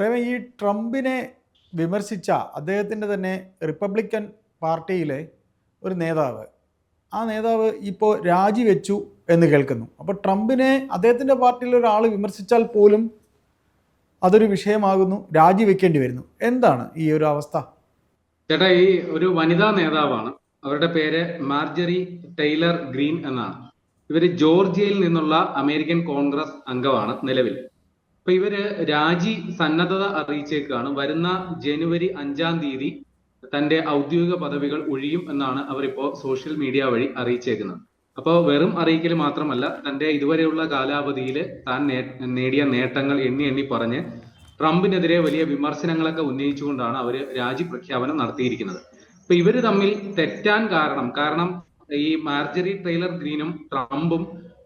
പ്രേമ ഈ ട്രംപിനെ വിമർശിച്ച അദ്ദേഹത്തിന്റെ തന്നെ റിപ്പബ്ലിക്കൻ പാർട്ടിയിലെ ഒരു നേതാവ് ആ നേതാവ് ഇപ്പോൾ രാജിവെച്ചു എന്ന് കേൾക്കുന്നു. അപ്പോൾ ട്രംപിനെ അദ്ദേഹത്തിന്റെ പാർട്ടിയിലെ ഒരാൾ വിമർശിച്ചാൽ പോലും അതൊരു വിഷയമാകുന്നു രാജിവെക്കേണ്ടി വരുന്നു. എന്താണ് ഈ ഒരു അവസ്ഥ? ചേട്ടാ ഈ ഒരു വനിതാ നേതാവാണ്. അവരുടെ പേര് മാർജറി ടൈലർ ഗ്രീൻ എന്നാണ്. ഇവർ ജോർജിയയിൽ നിന്നുള്ള അമേരിക്കൻ കോൺഗ്രസ് അംഗമാണ് നിലവിൽ. അപ്പൊ ഇവർ രാജി സന്നദ്ധത അറിയിച്ചേക്കാണ്. വരുന്ന ജനുവരി അഞ്ചാം തീയതി തന്റെ ഔദ്യോഗിക പദവികൾ ഒഴിയും എന്നാണ് അവരിപ്പോ സോഷ്യൽ മീഡിയ വഴി അറിയിച്ചേക്കുന്നത്. അപ്പോൾ വെറും അറിയിക്കൽ മാത്രമല്ല തന്റെ ഇതുവരെയുള്ള കാലാവധിയിൽ താൻ നേടിയ നേട്ടങ്ങൾ എണ്ണി എണ്ണി പറഞ്ഞ് ട്രംപിനെതിരെ വലിയ വിമർശനങ്ങളൊക്കെ ഉന്നയിച്ചുകൊണ്ടാണ് അവർ രാജി പ്രഖ്യാപനം നടത്തിയിരിക്കുന്നത്. അപ്പൊ ഇവർ തമ്മിൽ തെറ്റാൻ കാരണം കാരണം ഈ മാർജറി ടൈലർ ഗ്രീനും ട്രംപും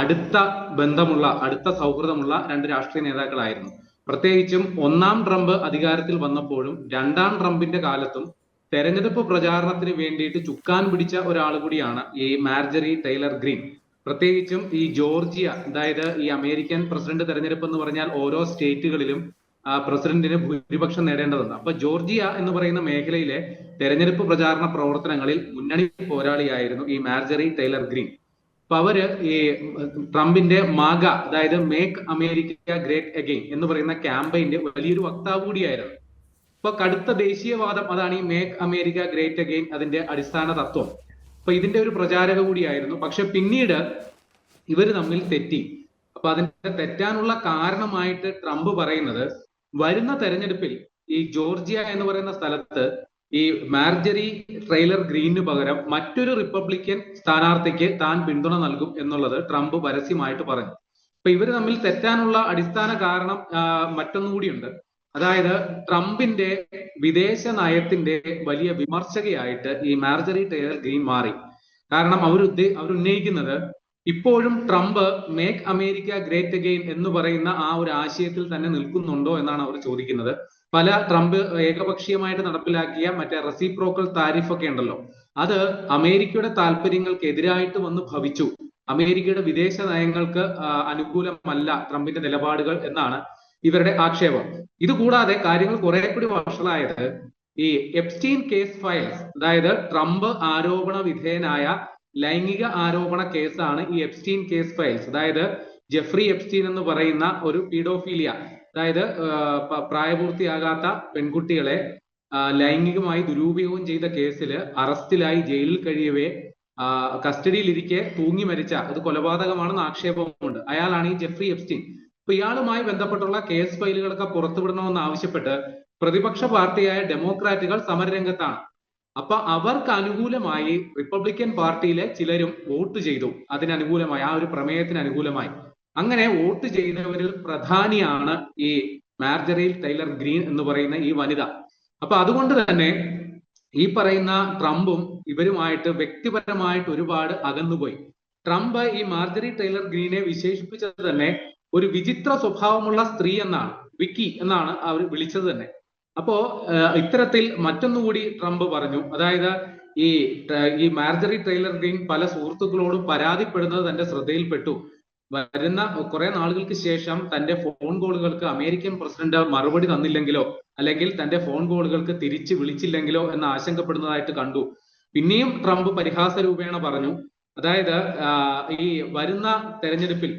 അടുത്ത ബന്ധമുള്ള അടുത്ത സൗഹൃദമുള്ള രണ്ട് രാഷ്ട്രീയ നേതാക്കളായിരുന്നു. പ്രത്യേകിച്ചും ഒന്നാം ട്രംപ് അധികാരത്തിൽ വന്നപ്പോഴും രണ്ടാം ട്രംപിന്റെ കാലത്തും തെരഞ്ഞെടുപ്പ് പ്രചാരണത്തിന് വേണ്ടിയിട്ട് ചുക്കാൻ പിടിച്ച ഒരാൾ കൂടിയാണ് ഈ മാർജറി ടൈലർ ഗ്രീൻ. പ്രത്യേകിച്ചും ഈ ജോർജിയ അതായത് ഈ അമേരിക്കൻ പ്രസിഡന്റ് തെരഞ്ഞെടുപ്പ് എന്ന് പറഞ്ഞാൽ ഓരോ സ്റ്റേറ്റുകളിലും പ്രസിഡന്റിന് ഭൂരിപക്ഷം നേടേണ്ടതുണ്ട്. അപ്പൊ ജോർജിയ എന്ന് പറയുന്ന മേഖലയിലെ തെരഞ്ഞെടുപ്പ് പ്രചാരണ പ്രവർത്തനങ്ങളിൽ മുന്നണി പോരാളിയായിരുന്നു ഈ മാർജറി ടൈലർ ഗ്രീൻ. അപ്പൊ അവർ ഈ ട്രംപിന്റെ മാഗ അതായത് മേക്ക് അമേരിക്ക ഗ്രേറ്റ് അഗെയിൻ എന്ന് പറയുന്ന ക്യാമ്പയിന്റെ വലിയൊരു വക്താവ് കൂടിയായിരുന്നു. ഇപ്പൊ കടുത്ത ദേശീയവാദം അതാണ് ഈ മേക്ക് അമേരിക്ക ഗ്രേറ്റ് അഗെയിൻ അതിന്റെ അടിസ്ഥാന തത്വം. അപ്പൊ ഇതിന്റെ ഒരു പ്രചാരക കൂടിയായിരുന്നു. പക്ഷെ പിന്നീട് ഇവർ തമ്മിൽ തെറ്റി. അപ്പൊ അതിന്റെ തെറ്റാനുള്ള കാരണമായിട്ട് ട്രംപ് പറയുന്നത് വരുന്ന തെരഞ്ഞെടുപ്പിൽ ഈ ജോർജിയ എന്ന് പറയുന്ന സ്ഥലത്ത് ഈ മാർജറി ട്രെയിലർ ഗ്രീനു പകരം മറ്റൊരു റിപ്പബ്ലിക്കൻ സ്ഥാനാർത്ഥിക്ക് താൻ പിന്തുണ നൽകും എന്നുള്ളത് ട്രംപ് പരസ്യമായിട്ട് പറഞ്ഞു. അപ്പൊ ഇവർ തമ്മിൽ തെറ്റാനുള്ള അടിസ്ഥാന കാരണം മറ്റൊന്നുകൂടിയുണ്ട്. അതായത് ട്രംപിന്റെ വിദേശ നയത്തിന്റെ വലിയ വിമർശകയായിട്ട് ഈ മാർജറി ടൈലർ ഗ്രീൻ മാറി. കാരണം അവർ അവർ ഉന്നയിക്കുന്നത് ഇപ്പോഴും Trump make America great again എന്ന് പറയുന്ന ആ ഒരു ആശയത്തിൽ തന്നെ നിൽക്കുന്നുണ്ടോ എന്നാണ് അവർ ചോദിക്കുന്നത്. പല ട്രംപ് ഏകപക്ഷീയമായിട്ട് നടപ്പിലാക്കിയ മറ്റേ റെസിപ്രോക്കൽ താരിഫ് ഒക്കെ ഉണ്ടല്ലോ. അത് അമേരിക്കയുടെ താല്പര്യങ്ങൾക്ക് എതിരായിട്ട് വന്ന് ഭവിച്ചു. അമേരിക്കയുടെ വിദേശ നയങ്ങൾക്ക് അനുകൂലമല്ല ട്രംപിന്റെ നിലപാടുകൾ എന്നാണ് ഇവരുടെ ആക്ഷേപം. ഇത് കൂടാതെ കാര്യങ്ങൾ കുറെ കൂടി വഷളായത് ഈ എപ്സ്റ്റീൻ കേസ് ഫയൽസ് അതായത് ട്രംപ് ആരോപണ വിധേയനായ ലൈംഗിക ആരോപണ കേസാണ് ഈ എപ്സ്റ്റീൻ കേസ് ഫയൽസ്. അതായത് ജെഫ്രി എപ്സ്റ്റീൻ എന്ന് പറയുന്ന ഒരു പീഡോഫീലിയ അതായത് പ്രായപൂർത്തിയാകാത്ത പെൺകുട്ടികളെ ലൈംഗികമായി ദുരുപയോഗം ചെയ്ത കേസിൽ അറസ്റ്റിലായി ജയിലിൽ കഴിയവേ കസ്റ്റഡിയിലിരിക്കെ തൂങ്ങി മരിച്ച അത് കൊലപാതകമാണെന്ന് ആക്ഷേപമുണ്ട്. അയാളാണ് ഈ ജെഫ്രി എപ്സ്റ്റീൻ. അപ്പൊ ഇയാളുമായി ബന്ധപ്പെട്ടുള്ള കേസ് ഫയലുകളൊക്കെ പുറത്തുവിടണമെന്ന് ആവശ്യപ്പെട്ട് പ്രതിപക്ഷ പാർട്ടിയായ ഡെമോക്രാറ്റുകൾ സമരരംഗത്താണ്. അപ്പൊ അവർക്ക് അനുകൂലമായി റിപ്പബ്ലിക്കൻ പാർട്ടിയിലെ ചിലരും വോട്ട് ചെയ്തു. അതിനനുകൂലമായി ആ ഒരു പ്രമേയത്തിന് അനുകൂലമായി അങ്ങനെ വോട്ട് ചെയ്യുന്നവരിൽ പ്രധാനിയാണ് ഈ മാർജറി ടൈലർ ഗ്രീൻ എന്ന് പറയുന്ന ഈ വനിത. അപ്പൊ അതുകൊണ്ട് തന്നെ ഈ പറയുന്ന ട്രംപും ഇവരുമായിട്ട് വ്യക്തിപരമായിട്ട് ഒരുപാട് അകന്നുപോയി. ട്രംപ് ഈ മാർജറി ടൈലർ ഗ്രീനെ വിശേഷിപ്പിച്ചത് തന്നെ ഒരു വിചിത്ര സ്വഭാവമുള്ള സ്ത്രീ എന്നാണ് വിക്കി എന്നാണ് അവർ വിളിച്ചത് തന്നെ. അപ്പോ ഇത്തരത്തിൽ മറ്റൊന്നുകൂടി ട്രംപ് പറഞ്ഞു. അതായത് ഈ ഈ മാർജറി ടൈലർ ഗ്രീൻ പല സുഹൃത്തുക്കളോടും പരാതിപ്പെടുന്നത് തന്റെ ശ്രദ്ധയിൽപ്പെട്ടു. വരുന്ന കുറെ നാളുകൾക്ക് ശേഷം തന്റെ ഫോൺ കോളുകൾക്ക് അമേരിക്കൻ പ്രസിഡന്റ് മറുപടി തന്നില്ലെങ്കിലോ അല്ലെങ്കിൽ തന്റെ ഫോൺ കോളുകൾക്ക് തിരിച്ച് വിളിച്ചില്ലെങ്കിലോ എന്ന് ആശങ്കപ്പെടുന്നതായിട്ട് കണ്ടു. പിന്നെയും ട്രംപ് പരിഹാസ രൂപേണ പറഞ്ഞു. അതായത് ഈ വരുന്ന തെരഞ്ഞെടുപ്പിൽ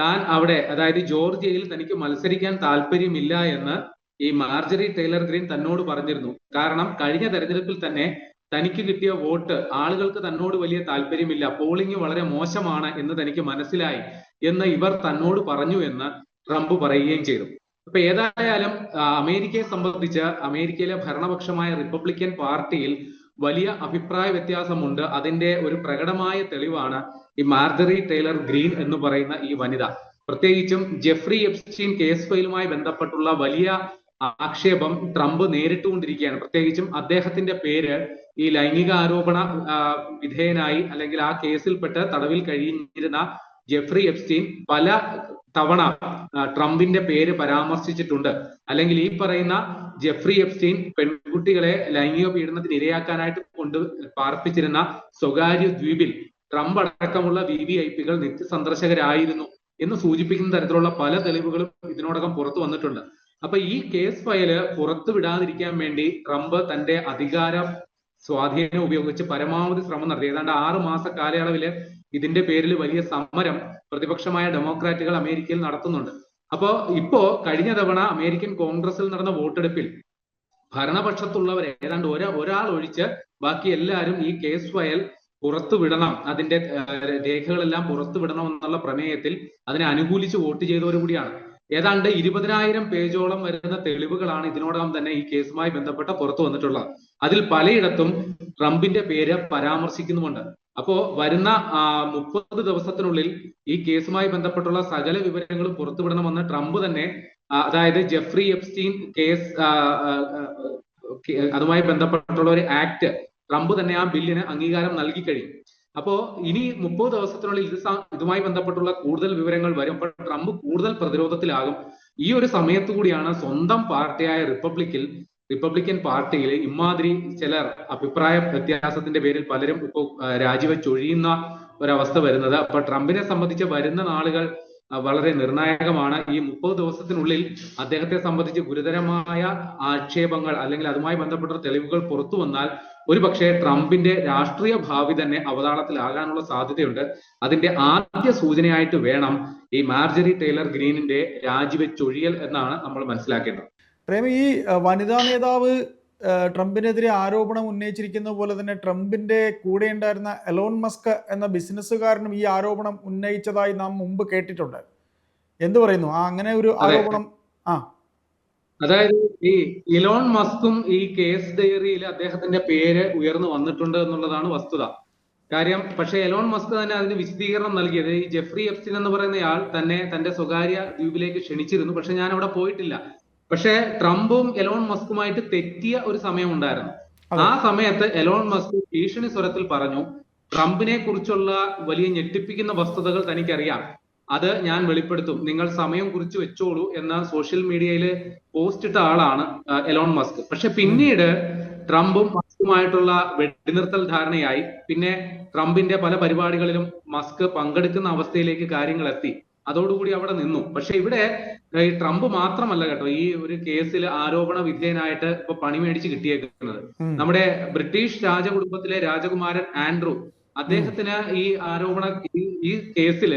താൻ അവിടെ അതായത് ജോർജിയയിൽ തനിക്ക് മത്സരിക്കാൻ താല്പര്യമില്ല എന്ന് ഈ മാർജറി ടൈലർ ഗ്രീൻ തന്നോട് പറഞ്ഞിരുന്നു. കാരണം കഴിഞ്ഞ തെരഞ്ഞെടുപ്പിൽ തന്നെ തനിക്ക് കിട്ടിയ വോട്ട് ആളുകൾക്ക് തന്നോട് വലിയ താല്പര്യമില്ല. പോളിംഗ് വളരെ മോശമാണ് എന്ന് തനിക്ക് മനസ്സിലായി. എന്ന് ഇവർ തന്നോട് പറഞ്ഞു എന്ന് ട്രംപ് പറയുകയും ചെയ്തു. അപ്പൊ ഏതായാലും അമേരിക്കയെ സംബന്ധിച്ച് അമേരിക്കയിലെ ഭരണപക്ഷമായ റിപ്പബ്ലിക്കൻ പാർട്ടിയിൽ വലിയ അഭിപ്രായ വ്യത്യാസമുണ്ട്. അതിന്റെ ഒരു പ്രകടമായ തെളിവാണ് ഈ മാർജറി ടൈലർ ഗ്രീൻ എന്ന് പറയുന്ന ഈ വനിത. പ്രത്യേകിച്ചും ജെഫ്രി എപ്സ്റ്റീൻ കേസ് ഫയലുമായി ബന്ധപ്പെട്ടുള്ള വലിയ ആക്ഷേപം ട്രംപ് നേരിട്ടുകൊണ്ടിരിക്കുകയാണ്. പ്രത്യേകിച്ചും അദ്ദേഹത്തിന്റെ പേര് ഈ ലൈംഗിക ആരോപണ വിധേയനായി അല്ലെങ്കിൽ ആ കേസിൽപ്പെട്ട് തടവിൽ കഴിഞ്ഞിരുന്ന ജെഫ്രി എഫ്സ്റ്റീൻ പല തവണ ട്രംപിന്റെ പേര് പരാമർശിച്ചിട്ടുണ്ട്. അല്ലെങ്കിൽ ഈ പറയുന്ന ജെഫ്രി എഫ്സ്റ്റീൻ പെൺകുട്ടികളെ ലൈംഗിക പീഡനത്തിന് ഇരയാക്കാനായിട്ട് കൊണ്ട് പാർപ്പിച്ചിരുന്ന സ്വകാര്യ ദ്വീപിൽ ട്രംപ് അടക്കമുള്ള വി വി ഐ പികൾ നിത്യസന്ദർശകരായിരുന്നു എന്ന് സൂചിപ്പിക്കുന്ന തരത്തിലുള്ള പല തെളിവുകളും ഇതിനോടകം പുറത്തു വന്നിട്ടുണ്ട്. അപ്പൊ ഈ കേസ് ഫയൽ പുറത്തു വിടാതിരിക്കാൻ വേണ്ടി ട്രംപ് തന്റെ അധികാര സ്വാധീനം ഉപയോഗിച്ച് പരമാവധി ശ്രമം നടത്തി. ഏതാണ്ട് ആറ് മാസ കാലയളവിൽ ഇതിന്റെ പേരിൽ വലിയ സമരം പ്രതിപക്ഷമായ ഡെമോക്രാറ്റുകൾ അമേരിക്കയിൽ നടത്തുന്നുണ്ട്. അപ്പോ ഇപ്പോ കഴിഞ്ഞ തവണ അമേരിക്കൻ കോൺഗ്രസിൽ നടന്ന വോട്ടെടുപ്പിൽ ഭരണപക്ഷത്തുള്ളവർ ഏതാണ്ട് ഒരാ ഒരാൾ ഒഴിച്ച് ബാക്കി എല്ലാവരും ഈ കേസ് ഫയൽ പുറത്തു വിടണം അതിന്റെ രേഖകളെല്ലാം പുറത്തു വിടണം എന്നുള്ള പ്രമേയത്തിൽ അതിനെ അനുകൂലിച്ച് വോട്ട് ചെയ്തവർ കൂടിയാണ്. ഏതാണ്ട് ഇരുപതിനായിരം പേജോളം വരുന്ന തെളിവുകളാണ് ഇതിനോടകം തന്നെ ഈ കേസുമായി ബന്ധപ്പെട്ട പുറത്തു വന്നിട്ടുള്ളത്. അതിൽ പലയിടത്തും ട്രംപിന്റെ പേര് പരാമർശിക്കുന്നുമുണ്ട്. അപ്പോ വരുന്ന മുപ്പത് ദിവസത്തിനുള്ളിൽ ഈ കേസുമായി ബന്ധപ്പെട്ടുള്ള സകല വിവരങ്ങളും പുറത്തുവിടണമെന്ന് ട്രംപ് തന്നെ അതായത് ജെഫ്രി എപ്സ്റ്റീൻ കേസ് അതുമായി ബന്ധപ്പെട്ടുള്ള ഒരു ആക്ട് ട്രംപ് തന്നെ ആ ബില്ലിന് അംഗീകാരം നൽകി കഴിയും അപ്പോ ഇനി മുപ്പത് ദിവസത്തിനുള്ളിൽ ഇത് ഇതുമായി ബന്ധപ്പെട്ടുള്ള കൂടുതൽ വിവരങ്ങൾ വരും. അപ്പോൾ ട്രംപ് കൂടുതൽ പ്രതിരോധത്തിലാകും. ഈ ഒരു സമയത്ത് കൂടിയാണ് സ്വന്തം പാർട്ടിയായ റിപ്പബ്ലിക്കിൽ റിപ്പബ്ലിക്കൻ പാർട്ടിയിൽ ഇമാതിരി ചിലർ അഭിപ്രായ വ്യത്യാസത്തിന്റെ പേരിൽ പലരും ഇപ്പോൾ രാജിവെച്ചൊഴിയുന്ന ഒരവസ്ഥ വരുന്നത്. അപ്പൊ ട്രംപിനെ സംബന്ധിച്ച് വരുന്ന നാളുകൾ വളരെ നിർണായകമാണ്. ഈ മുപ്പത് ദിവസത്തിനുള്ളിൽ അദ്ദേഹത്തെ സംബന്ധിച്ച് ഗുരുതരമായ ആക്ഷേപങ്ങൾ അല്ലെങ്കിൽ അതുമായി ബന്ധപ്പെട്ട തെളിവുകൾ പുറത്തു വന്നാൽ ഒരുപക്ഷെ ട്രംപിന്റെ രാഷ്ട്രീയ ഭാവി തന്നെ അവതാളത്തിലാകാനുള്ള സാധ്യതയുണ്ട്. അതിന്റെ ആദ്യ സൂചനയായിട്ട് വേണം ഈ മാർജറി ടൈലർ ഗ്രീനിന്റെ രാജിവെച്ചൊഴിയൽ എന്നാണ് നമ്മൾ മനസ്സിലാക്കേണ്ടത്. പ്രേമ ഈ വനിതാ നേതാവ് ട്രംപിനെതിരെ ആരോപണം ഉന്നയിച്ചിരിക്കുന്ന പോലെ തന്നെ ട്രംപിന്റെ കൂടെ ഉണ്ടായിരുന്ന എലോൺ മസ്ക് എന്ന ബിസിനസ്സുകാരനും ഈ ആരോപണം ഉന്നയിച്ചതായി നാം മുമ്പ് കേട്ടിട്ടുണ്ട്. എന്ത് പറയുന്നു? ആ അങ്ങനെ ഒരു ആരോപണം ആ. അതായത് ഈ ഇലോൺ മസ്കും ഈ കേസ് ഡയറിയിൽ അദ്ദേഹത്തിന്റെ പേര് ഉയർന്നു വന്നിട്ടുണ്ട് എന്നുള്ളതാണ് വസ്തുത. കാര്യം പക്ഷെ എലോൺ മസ്ക് തന്നെ അതിന് വിശദീകരണം നൽകിയത് ഈ ജെഫ്രി എപ്സിൻ എന്ന് പറയുന്നയാൾ തന്നെ തന്റെ സ്വകാര്യ ദ്വീപിലേക്ക് ക്ഷണിച്ചിരുന്നു. പക്ഷെ ഞാൻ അവിടെ പോയിട്ടില്ല. പക്ഷേ ട്രംപും എലോൺ മസ്കുമായിട്ട് തെറ്റിയ ഒരു സമയം ഉണ്ടായിരുന്നു ആ സമയത്ത് എലോൺ മസ്ക് ഭീഷണി സ്വരത്തിൽ പറഞ്ഞു ട്രംപിനെ കുറിച്ചുള്ള വലിയ ഞെട്ടിപ്പിക്കുന്ന വസ്തുതകൾ തനിക്കറിയാം. അത് ഞാൻ വെളിപ്പെടുത്തും. നിങ്ങൾ സമയം കുറിച്ച് വെച്ചോളൂ എന്ന സോഷ്യൽ മീഡിയയിൽ പോസ്റ്റ് ഇട്ട ആളാണ് എലോൺ മസ്ക്. പക്ഷെ പിന്നീട് ട്രംപും മസ്കുമായിട്ടുള്ള വെടിനിർത്തൽ ധാരണയായി. പിന്നെ ട്രംപിന്റെ പല പരിപാടികളിലും മസ്ക് പങ്കെടുക്കുന്ന അവസ്ഥയിലേക്ക് കാര്യങ്ങൾ എത്തി അതോടുകൂടി അവിടെ നിന്നു. പക്ഷെ ഇവിടെ ഈ ട്രംപ് മാത്രമല്ല കേട്ടോ ഈ ഒരു കേസിൽ ആരോപണ വിധേയനായിട്ട് ഇപ്പൊ പണി മേടിച്ച് കിട്ടിയേക്കുന്നത്. നമ്മുടെ ബ്രിട്ടീഷ് രാജകുടുംബത്തിലെ രാജകുമാരൻ ആൻഡ്രൂ അദ്ദേഹത്തിന് ഈ ആരോപണ ഈ- കേസിൽ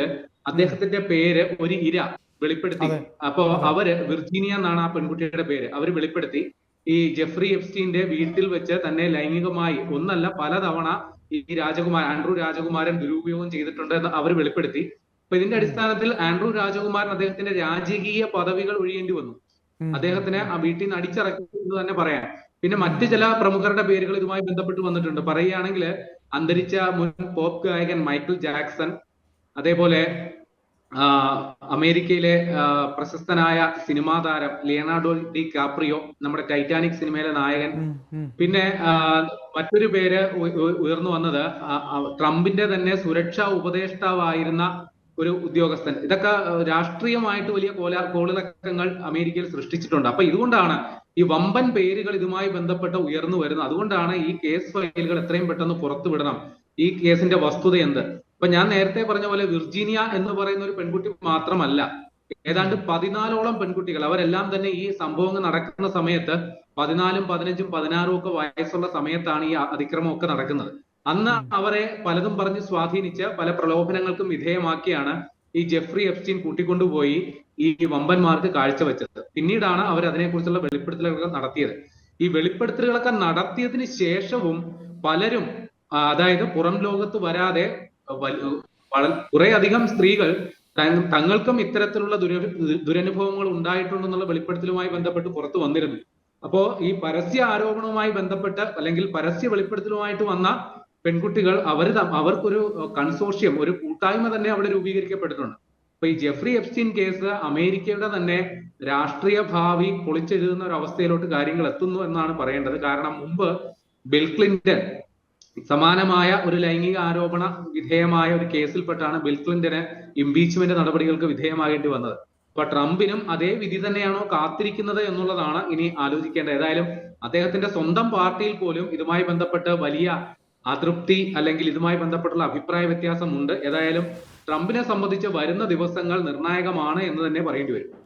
അദ്ദേഹത്തിന്റെ പേര് ഒരു ഇര വെളിപ്പെടുത്തി. അപ്പോ അവർ വിർജീനിയ എന്നാണ് ആ പെൺകുട്ടിയുടെ പേര്. അവർ വെളിപ്പെടുത്തി. ഈ ജെഫ്രി എഫ്സ്റ്റീന്റെ വീട്ടിൽ വെച്ച് തന്നെ ലൈംഗികമായി ഒന്നല്ല പലതവണ ഈ രാജകുമാരൻ ആൻഡ്രൂ രാജകുമാരൻ ദുരുപയോഗം ചെയ്തിട്ടുണ്ട് എന്ന് അവർ വെളിപ്പെടുത്തി. അപ്പൊ ഇതിന്റെ അടിസ്ഥാനത്തിൽ ആൻഡ്രൂ രാജകുമാരൻ അദ്ദേഹത്തിന്റെ രാജകീയ പദവികൾ ഒഴിയേണ്ടി വന്നു. അദ്ദേഹത്തിനെ ആ വീട്ടിൽ നിന്ന് അടിച്ചിറക്കി എന്ന് തന്നെ പറയാം പിന്നെ മറ്റു ചില പ്രമുഖരുടെ പേരുകൾ ഇതുമായി ബന്ധപ്പെട്ട് വന്നിട്ടുണ്ട് പറയുകയാണെങ്കിൽ അന്തരിച്ച മുൻ പോപ്പ് ഗായകൻ മൈക്കിൾ ജാക്സൺ അതേപോലെ അമേരിക്കയിലെ പ്രശസ്തനായ സിനിമാ താരം ലിയനാർഡോ ഡി കാപ്രിയോ നമ്മുടെ ടൈറ്റാനിക് സിനിമയിലെ നായകൻ. പിന്നെ മറ്റൊരു പേര് ഉയർന്നു വന്നത് ട്രംപിന്റെ തന്നെ സുരക്ഷാ ഉപദേഷ്ടാവായിരുന്ന ഒരു ഉദ്യോഗസ്ഥൻ. ഇതൊക്കെ രാഷ്ട്രീയമായിട്ട് വലിയ കോല കോളിളക്കങ്ങൾ അമേരിക്കയിൽ സൃഷ്ടിച്ചിട്ടുണ്ട്. അപ്പൊ ഇതുകൊണ്ടാണ് ഈ വമ്പൻ പേരുകൾ ഇതുമായി ബന്ധപ്പെട്ട് ഉയർന്നു വരുന്നത്. അതുകൊണ്ടാണ് ഈ കേസ് ഫയലുകൾ എത്രയും പെട്ടെന്ന് പുറത്തു വിടണം. ഈ കേസിന്റെ വസ്തുത എന്ത്? ഇപ്പൊ ഞാൻ നേരത്തെ പറഞ്ഞ പോലെ വിർജീനിയ എന്ന് പറയുന്ന ഒരു പെൺകുട്ടി മാത്രമല്ല. ഏതാണ്ട് പതിനാലോളം പെൺകുട്ടികൾ. അവരെല്ലാം തന്നെ ഈ സംഭവങ്ങൾ നടക്കുന്ന സമയത്ത് പതിനാലും പതിനഞ്ചും പതിനാറും ഒക്കെ വയസ്സുള്ള സമയത്താണ് ഈ അതിക്രമം ഒക്കെ നടക്കുന്നത്. അന്ന് അവരെ പലതും പറഞ്ഞ് സ്വാധീനിച്ച് പല പ്രലോഭനങ്ങൾക്കും വിധേയമാക്കിയാണ് ഈ ജെഫ്രി എഫ്സ്റ്റീൻ കൂട്ടിക്കൊണ്ടുപോയി ഈ വമ്പന്മാർക്ക് കാഴ്ചവെച്ചത്. പിന്നീടാണ് അവർ അതിനെക്കുറിച്ചുള്ള വെളിപ്പെടുത്തലുകൾ നടത്തിയത്. ഈ വെളിപ്പെടുത്തലുകളൊക്കെ നടത്തിയതിന് ശേഷവും പലരും അതായത് പുറം ലോകത്ത് വരാതെ കുറെ അധികം സ്ത്രീകൾ തങ്ങൾക്കും ഇത്തരത്തിലുള്ള ദുര ദുരനുഭവങ്ങൾ ഉണ്ടായിട്ടുണ്ടെന്നുള്ള വെളിപ്പെടുത്തലുമായി ബന്ധപ്പെട്ട് പുറത്തു വന്നിരുന്നു. അപ്പോ ഈ പരസ്യ ആരോപണവുമായി ബന്ധപ്പെട്ട് അല്ലെങ്കിൽ പരസ്യ വെളിപ്പെടുത്തലുമായിട്ട് വന്ന പെൺകുട്ടികൾ അവർ അവർക്കൊരു കൺസോർഷ്യം ഒരു കൂട്ടായ്മ തന്നെ അവിടെ രൂപീകരിക്കപ്പെട്ടിട്ടുണ്ട്. അപ്പൊ ഈ ജെഫ്രി എപ്സ്റ്റീൻ കേസ് അമേരിക്കയുടെ തന്നെ രാഷ്ട്രീയ ഭാവി പൊളിച്ചെഴുതുന്ന ഒരു അവസ്ഥയിലോട്ട് കാര്യങ്ങൾ എത്തുന്നു എന്നാണ് പറയേണ്ടത്. കാരണം മുമ്പ് ബിൽ ക്ലിന്റൺ സമാനമായ ഒരു ലൈംഗിക ആരോപണ വിധേയമായ ഒരു കേസിൽപ്പെട്ടാണ് ബിൽ ക്ലിന്റന് ഇംപീച്ച്മെന്റ് നടപടികൾക്ക് വിധേയമാകേണ്ടി വന്നത്. അപ്പൊ ട്രംപിനും അതേ വിധി തന്നെയാണോ കാത്തിരിക്കുന്നത് എന്നുള്ളതാണ് ഇനി ആലോചിക്കേണ്ടത്. ഏതായാലും അദ്ദേഹത്തിന്റെ സ്വന്തം പാർട്ടിയിൽ പോലും ഇതുമായി ബന്ധപ്പെട്ട് വലിയ അതൃപ്തി അല്ലെങ്കിൽ ഇതുമായി ബന്ധപ്പെട്ടുള്ള അഭിപ്രായ വ്യത്യാസമുണ്ട്. ഏതായാലും ട്രംപിനെ സംബന്ധിച്ച് വരുന്ന ദിവസങ്ങൾ നിർണായകമാണ് എന്ന് തന്നെ പറയേണ്ടി വരും.